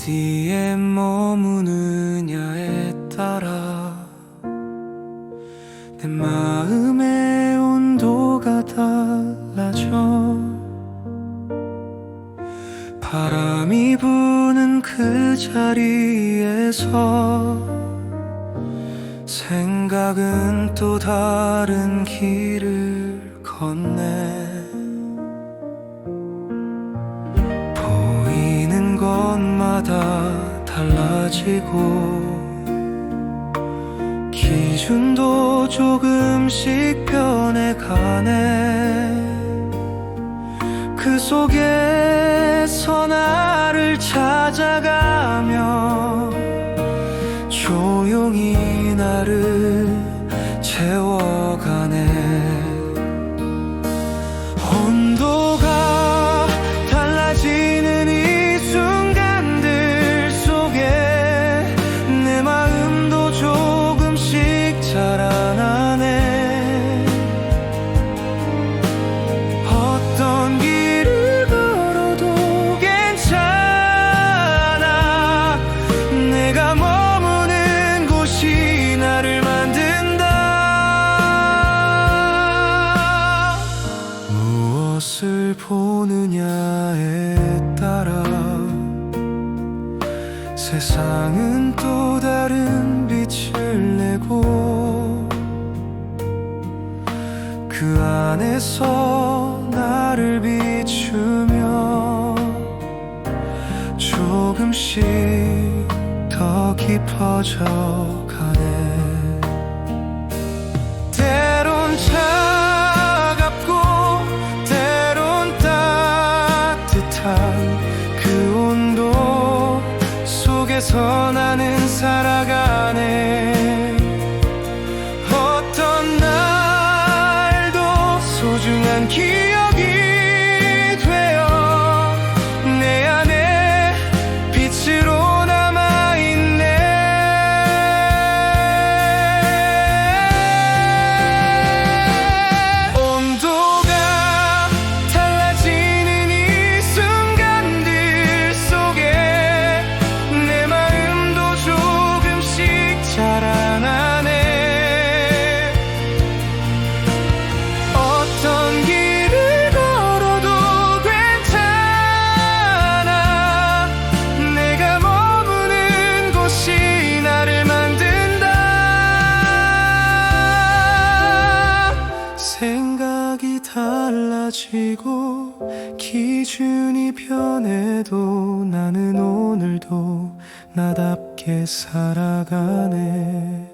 어디에 머무느냐에 따라 내 마음의 온도가 달라져 바람이 부는 그 자리에서 생각은 또 다른 길을 걷네 것마다 달라지고 기준도 조금씩 변해가네. 그 속에서 나를 찾아가며 조용히 나를 채워 보느냐에 따라 세상은 또 다른 빛을 내고 그 안에서 나를 비추며 조금씩 더 깊어져 가 그 온도 속에서 나는 살아가네 달라지고 기준이 변해도 나는 오늘도 나답게 살아가네